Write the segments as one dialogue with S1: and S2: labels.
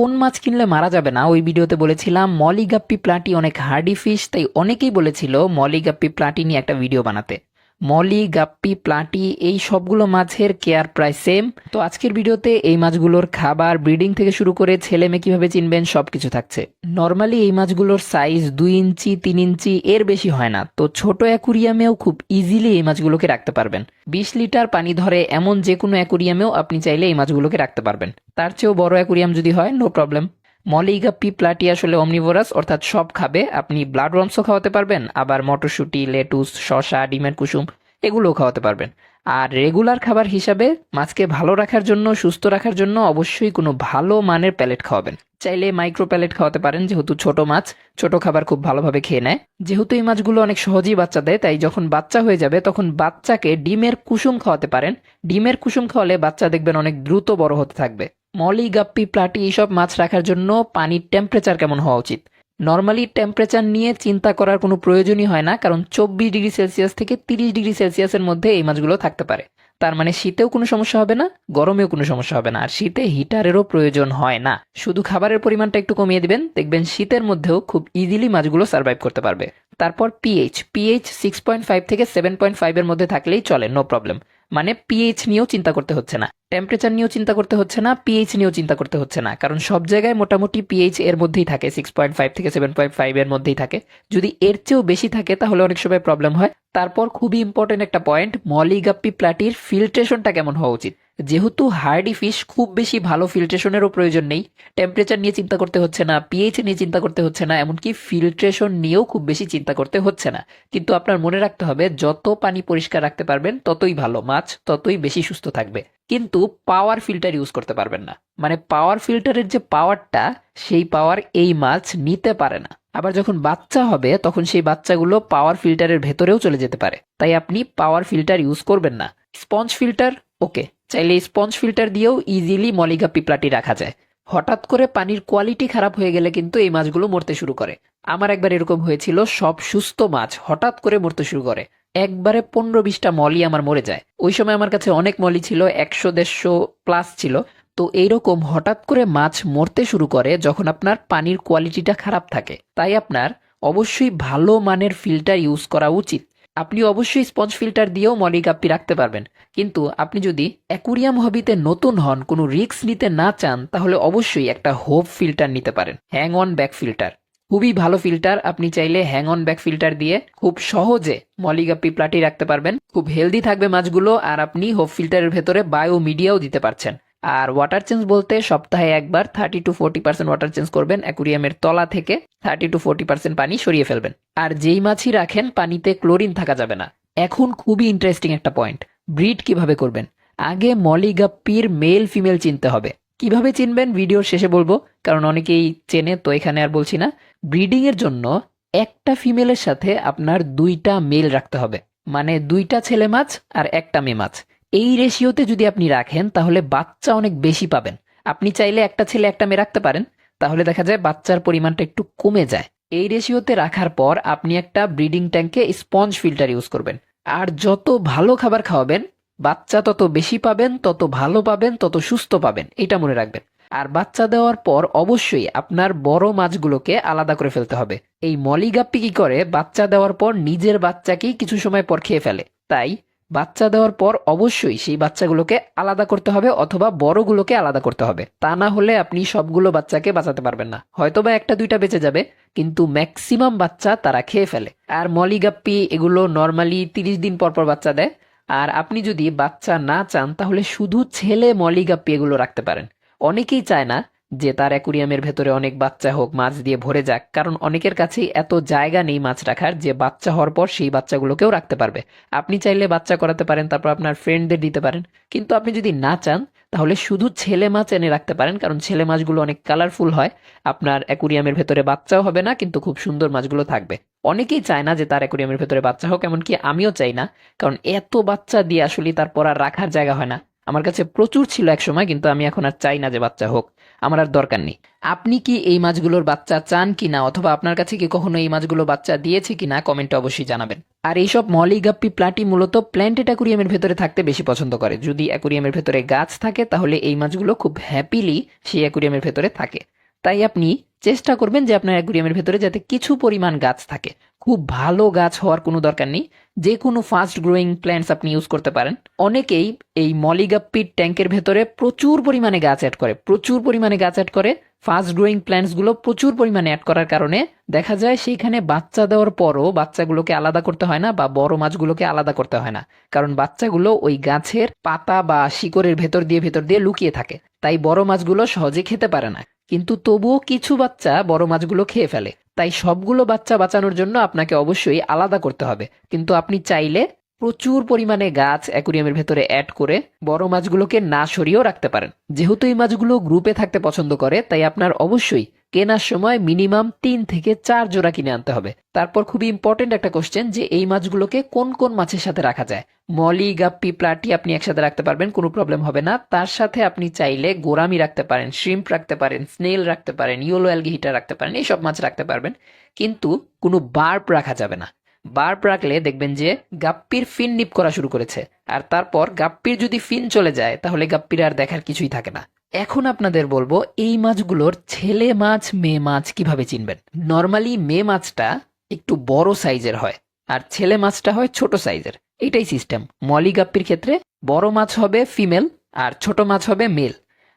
S1: কোন মাছ কিনলে মারা যাবে না? ওই ভিডিওতে বলেছিলাম, মলিগাপ্পি প্লাটি অনেক হার্ডি ফিশ, তাই অনেকেই বলেছিল মলিগাপ্পি প্লাটি নিয়ে একটা ভিডিও বানাতে। মলি, গাপ্পি, প্লাটি, এই সবগুলো মাছের কেয়ার প্রায় সেম তো আজকের ভিডিওতে এই মাছগুলোর খাবার ব্রিডিং থেকে শুরু করে ছেলে মেয়ে কীভাবে চিনবেন, সবকিছু থাকছে। নর্মালি এই মাছগুলোর সাইজ দুই ইঞ্চি, তিন ইঞ্চি, এর বেশি হয় না। তো ছোট অ্যাকুরিয়ামেও খুব ইজিলি এই মাছগুলোকে রাখতে পারবেন। বিশ লিটার পানি ধরে এমন যে কোনো অ্যাকুরিয়ামেও আপনি চাইলে এই মাছগুলোকে রাখতে পারবেন। তার চেয়েও বড় অ্যাকুরিয়াম যদি হয় নো প্রবলেম মলিগাপ্পি প্লাটি আসলে অমনিভোরাস অর্থাৎ সব খাবে। আপনি ব্লাড রমসও খাওয়াতে পারবেন, আবার মটরশুঁটি লেটুস শসা, ডিমের কুসুম, এগুলোও খাওয়াতে পারবেন। আর রেগুলার খাবার হিসাবে মাছকে ভালো রাখার জন্য, সুস্থ রাখার জন্য অবশ্যই কোনো ভালো মানের প্যালেট খাওয়াবেন। চাইলে মাইক্রো প্যালেট খাওয়াতে পারেন, যেহেতু ছোট মাছ, ছোট খাবার খুব ভালোভাবে খেয়ে নেয়। যেহেতু এই মাছগুলো অনেক সহজেই বাচ্চা দেয়, তাই যখন বাচ্চা হয়ে যাবে, তখন বাচ্চাকে ডিমের কুসুম খাওয়াতে পারেন। ডিমের কুসুম খাওয়ালে বাচ্চা দেখবেন অনেক দ্রুত বড় হতে থাকবে। মলি, গাপ্পি, প্লাটি এইসব মাছ রাখার জন্য পানির টেম্পারেচার কেমন হওয়া উচিত? নর্মালি টেম্পারেচার নিয়ে চিন্তা করার কোনো প্রয়োজনই হয় না, কারণ চব্বিশ ডিগ্রি সেলসিয়াস থেকে তিরিশ ডিগ্রি সেলসিয়াসের মধ্যে এই মাছগুলো থাকতে পারে। তার মানে শীতেও কোনো সমস্যা হবে না, গরমেও কোনো সমস্যা হবে না, আর শীতে হিটারেরও প্রয়োজন হয় না। শুধু খাবারের পরিমাণটা একটু কমিয়ে দিবেন, দেখবেন শীতের মধ্যেও খুব ইজিলি মাছগুলো সার্ভাইভ করতে পারবে। তারপর pH pH six point five থেকে সেভেন পয়েন্ট ফাইভের মধ্যে থাকলেই চলে নো প্রবলেম মানে পিএইচ নিয়েও চিন্তা করতে হচ্ছে না। টেম্পারেচার নিয়েও চিন্তা করতে হচ্ছে না পিএইচ নিয়েও চিন্তা করতে হচ্ছে না। কারণ সব জায়গায় মোটামুটি পিএইচ এর মধ্যেই থাকে সিক্স পয়েন্ট ফাইভ থেকে সেভেন পয়েন্ট ফাইভ এর মধ্যেই থাকে। যদি এর চেয়েও বেশি থাকে, তাহলে অনেক সময় প্রবলেম হয়। তারপর খুবই ইম্পর্টেন্ট একটা পয়েন্ট মলিগাপ্পি প্লাটির ফিল্ট্রেশনটা কেমন হওয়া উচিত? যেহেতু হার্ডি ফিশ খুব বেশি ভালো ফিল্ট্রেশনেরও প্রয়োজন নেই টেম্পারেচার নিয়ে চিন্তা করতে হচ্ছে না পিএইচ নিয়ে চিন্তা করতে হচ্ছে না, এমনকি ফিল্ট্রেশন নিয়েও খুব বেশি চিন্তা করতে হচ্ছে না। কিন্তু আপনার মনে রাখতে হবে, যত পানি পরিষ্কার রাখতে পারবেন, ততই ভালো মাছ, ততই বেশি সুস্থ থাকবে। কিন্তু পাওয়ার ফিল্টার ইউজ করতে পারবেন না। মানে পাওয়ার ফিল্টারের যে পাওয়ারটা সেই পাওয়ার এই মাছ নিতে পারে না। আবার যখন বাচ্চা হবে, তখন সেই বাচ্চাগুলো পাওয়ার ফিল্টারের ভেতরেও চলে যেতে পারে। তাই আপনি পাওয়ার ফিল্টার ইউজ করবেন না। স্পঞ্জ ফিল্টার ওকে, চাইলে স্পঞ্জ ফিল্টার দিয়েও ইজিলি মলিগা প্লাটি রাখা যায়। হঠাৎ করে পানির কোয়ালিটি খারাপ হয়ে গেলে কিন্তু এই মাছগুলো মরতে শুরু করে। আমার একবার এরকম হয়েছিল, সব সুস্থ মাছ হঠাৎ করে মরতে শুরু করে। একবারে পনেরো বিশটা মলি আমার মরে যায়। ওই সময় আমার কাছে অনেক মলি ছিল, একশো দেড়শো প্লাস ছিল। তো এইরকম হঠাৎ করে মাছ মরতে শুরু করে যখন আপনার পানির কোয়ালিটিটা খারাপ থাকে। তাই আপনার অবশ্যই ভালো মানের ফিল্টার ইউজ করা উচিত। আপনি অবশ্যই স্পঞ্জ ফিল্টার দিয়েও মলিগাপ্পি রাখতে পারবেন। কিন্তু আপনি যদি অ্যাকুরিয়াম হবিতে নতুন হন, কোনো রিস্ক নিতে না চান, তাহলে অবশ্যই একটা হোপ ফিল্টার নিতে পারেন। হ্যাং অন ব্যাক ফিল্টার খুবই ভালো ফিল্টার আপনি চাইলে হ্যাং অন ব্যাক ফিল্টার দিয়ে খুব সহজে মলিগাপ্পি প্লাটি রাখতে পারবেন। খুব হেলদি থাকবে মাছগুলো, আর আপনি হোপ ফিল্টারের ভেতরে বায়ো মিডিয়াও দিতে পারছেন। আর ওয়াটার চেঞ্জ বলতে সপ্তাহে একবার thirty to forty percent water change করবেন অ্যাকুরিয়ামের তলা থেকে। থার্টি টু ফোর্টি পার্সেন্ট পানি সরিয়ে ফেলবেন। আর যেই মাছই রাখেন, পানিতে ক্লোরিন থাকা যাবে না। এখন খুবই ইন্টারেস্টিং একটা পয়েন্ট ব্রিড কীভাবে করবেন? আগে মলিগাপ্পির মেল ফিমেল চিনতে হবে। কীভাবে চিনবেন? ভিডিওর শেষে বলব। কারণ অনেকেই চেনে, তো এখানে আর বলছি না। ব্রিডিং এর জন্য একটা ফিমেলের সাথে আপনার দুইটা মেল রাখতে হবে। মানে দুইটা ছেলে মাছ আর একটা মেয়ে মাছ। এই রেশিওতে যদি আপনি রাখেন, তাহলে বাচ্চা অনেক বেশি পাবেন। আপনি চাইলে একটা ছেলে, একটা মেয়ে রাখতে পারেন। তাহলে দেখা যায় বাচ্চার পরিমাণটা একটু কমে যায়। এই রেশিওতে রাখার পর আপনি একটা ব্রিডিং ট্যাঙ্কে স্পঞ্জ ফিল্টার ইউজ করবেন। আর যত ভালো খাবার খাওয়াবেন, বাচ্চা তত বেশি পাবেন, তত ভালো পাবেন, তত সুস্থ পাবেন, এটা মনে রাখবেন। আর বাচ্চা দেওয়ার পর অবশ্যই আপনার বড় মাছগুলোকে আলাদা করে ফেলতে হবে। এই মলিগাপ্পি কি করে? বাচ্চা দেওয়ার পর নিজের বাচ্চাকেই কিছু সময় পর খেয়ে ফেলে। তাই বাচ্চা দেওয়ার পর অবশ্যই সেই বাচ্চাগুলোকে আলাদা করতে হবে অথবা বড়গুলোকে আলাদা করতে হবে। তা না হলে আপনি সবগুলো বাচ্চাকে বাঁচাতে পারবেন না। হয়তোবা একটা দুইটা বেঁচে যাবে, কিন্তু ম্যাক্সিমাম বাচ্চা তারা খেয়ে ফেলে। আর মলিগাপ্পি, এগুলো নর্মালি তিরিশ দিন পর পর বাচ্চা দেয়। আর আপনি যদি বাচ্চা না চান, তাহলে শুধু ছেলে মলিগাপ্পি এগুলো রাখতে পারেন। অনেকেই চায় না যে তার অ্যাকুরিয়ামের ভেতরে অনেক বাচ্চা হোক, মাছ দিয়ে ভরে যাক। কারণ অনেকের কাছেই এত জায়গা নেই মাছ রাখার যে বাচ্চা হওয়ার পর সেই বাচ্চাগুলোকেও রাখতে পারবে। আপনি চাইলে বাচ্চা করাতে পারেন, তারপর আপনার ফ্রেন্ডদের দিতে পারেন। কিন্তু আপনি যদি না চান, তাহলে শুধু ছেলে মাছ এনে রাখতে পারেন, কারণ ছেলে মাছগুলো অনেক কালারফুল হয়। আপনার অ্যাকুরিয়ামের ভেতরে বাচ্চাও হবে না, কিন্তু খুব সুন্দর মাছগুলো থাকবে। অনেকেই চায় না যে তার অ্যাকুরিয়ামের ভেতরে বাচ্চা হোক, এমনকি আমিও চাই না। কারণ এত বাচ্চা দিয়ে আসলে তারপর আর রাখার জায়গা হয় না। আমার কাছে প্রচুর ছিল এক সময়, কিন্তু আমি এখন আর চাই না যে বাচ্চা হোক। আমার আর দরকার নেই। আপনি কি এই মাছগুলোর বাচ্চা চান কিনা অথবা আপনার কাছে কি কখনো এই মাছগুলো বাচ্চা দিয়েছে কিনা কমেন্টে অবশ্যই জানাবেন। আর এইসব মলিগাপ্পি প্লাটি মূলত প্ল্যান্টেড অ্যাকুরিয়ামের ভেতরে থাকতে বেশি পছন্দ করে। যদি অ্যাকুরিয়ামের ভেতরে গাছ থাকে, তাহলে এই মাছগুলো খুব হ্যাপিলি সেই অ্যাকুরিয়ামের ভেতরে থাকে। তাই আপনি চেষ্টা করবেন যে আপনার অ্যাকুরিয়ামের ভেতরে যাতে কিছু পরিমাণ গাছ থাকে। খুব ভালো গাছ হওয়ার কোনো দরকার নেই। যে কোনো ফাস্ট গ্রোয়িং প্ল্যান্টস আপনি ইউজ করতে পারেন। অনেকেই এই মলিগাপ্পির ট্যাঙ্কের ভেতরে প্রচুর পরিমাণে গাছ অ্যাড করে। প্রচুর পরিমাণে গাছ অ্যাড করে ফাস্ট গ্রোয়িং প্ল্যান্টসগুলো প্রচুর পরিমাণে অ্যাড করার কারণে দেখা যায় সেইখানে বাচ্চা দেওয়ার পরও বাচ্চাগুলোকে আলাদা করতে হয় না বা বড় মাছগুলোকে আলাদা করতে হয় না। কারণ বাচ্চাগুলো ওই গাছের পাতা বা শিকড়ের ভেতর দিয়ে ভেতর দিয়ে লুকিয়ে থাকে। তাই বড় মাছগুলো সহজে খেতে পারে না। কিন্তু তবুও কিছু বাচ্চা বড় মাছগুলো খেয়ে ফেলে। তাই সবগুলো বাচ্চা বাঁচানোর জন্য আপনাকে অবশ্যই আলাদা করতে হবে। কিন্তু আপনি চাইলে প্রচুর পরিমাণে গাছ অ্যাকুরিয়ামের ভেতরে অ্যাড করে বড় মাছগুলোকে না সরিয়েও রাখতে পারেন। যেহেতু এই মাছগুলো গ্রুপে থাকতে পছন্দ করে, তাই আপনার অবশ্যই কেনার সময় মিনিমাম তিন থেকে চার জোড়া কিনে আনতে হবে। তারপর খুবই ইম্পর্টেন্ট একটা কোশ্চেন যে এই মাছগুলোকে কোন কোন মাছের সাথে রাখা যায়? মলি, গাপ্পি, প্লাটি আপনি একসাথে রাখতে পারবেন, কোনো প্রবলেম হবে না। তার সাথে আপনি চাইলে গোরামি রাখতে পারেন শ্রিম্প রাখতে পারেন স্নেল রাখতে পারেন ইয়েলো অ্যালগি হিটার রাখতে পারেন, এইসব মাছ রাখতে পারবেন। কিন্তু কোনো বার্প রাখা যাবে না। বার্প রাখলে দেখবেন যে গাপ্পির ফিন নিপ করা শুরু করেছে। আর তারপর গাপ্পির যদি ফিন চলে যায়, তাহলে গাপ্পির আর দেখার কিছুই থাকে না। এখন আপনাদের বলব, এই মাছগুলোর ছেলে মাছ, মেয়ে মাছ কীভাবে চিনবেন? নর্মালি মেয়ে মাছটা একটু বড় সাইজের হয়, আর ছেলে মাছটা হয় ছোট সাইজের। এটাই সিস্টেম মলি গাপ্পির ক্ষেত্রে বড় মাছ হবে ফিমেল আর ছোট মাছ হবে মেল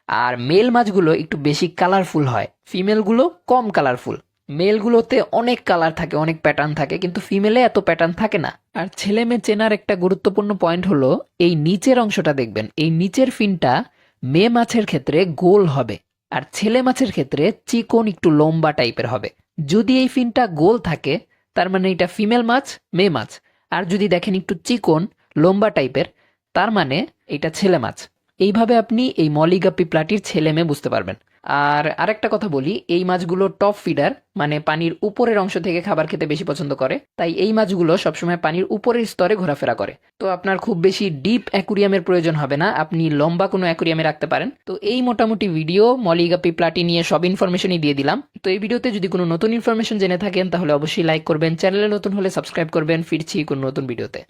S1: আর মেল মাছগুলো একটু বেশি কালারফুল হয় ফিমেলগুলো কম কালারফুল মেলগুলোতে অনেক কালার থাকে, অনেক প্যাটার্ন থাকে, কিন্তু ফিমেলে এত প্যাটার্ন থাকে না। আর ছেলে মেয়ে চেনার একটা গুরুত্বপূর্ণ পয়েন্ট হলো, এই নিচের অংশটা দেখবেন, এই নিচের ফিনটা মেয়ে মাছের ক্ষেত্রে গোল হবে, আর ছেলে মাছের ক্ষেত্রে চিকন একটু লম্বা টাইপের হবে। যদি এই ফিনটা গোল থাকে, তার মানে এটা ফিমেল মাছ মেয়ে মাছ। আর যদি দেখেন একটু চিকন, লম্বা টাইপের, তার মানে এটা ছেলে মাছ। এইভাবে আপনি এই মলিগাপি প্লাটির ছেলে মেয়ে বুঝতে পারবেন। আর আরেকটা কথা বলি, এই মাছগুলো টপ ফিডার মানে পানির উপরের অংশ থেকে খাবার খেতে বেশি পছন্দ করে। তাই এই মাছগুলো সবসময় পানির উপরের স্তরে ঘোরাফেরা করে। তো আপনার খুব বেশি ডিপ অ্যাকুরিয়ামের প্রয়োজন হবে না, আপনি লম্বা কোনো অ্যাকুরিয়ামে রাখতে পারেন। তো এই মোটামুটি ভিডিও মলিগাপি, প্লাটি নিয়ে সব ইনফরমেশনই দিয়ে দিলাম। তো এই ভিডিওতে যদি কোনো নতুন ইনফরমেশন জেনে থাকেন, তাহলে অবশ্যই লাইক করবেন চ্যানেলে নতুন হলে সাবস্ক্রাইব করবেন। ফিরছি কোনো নতুন ভিডিওতে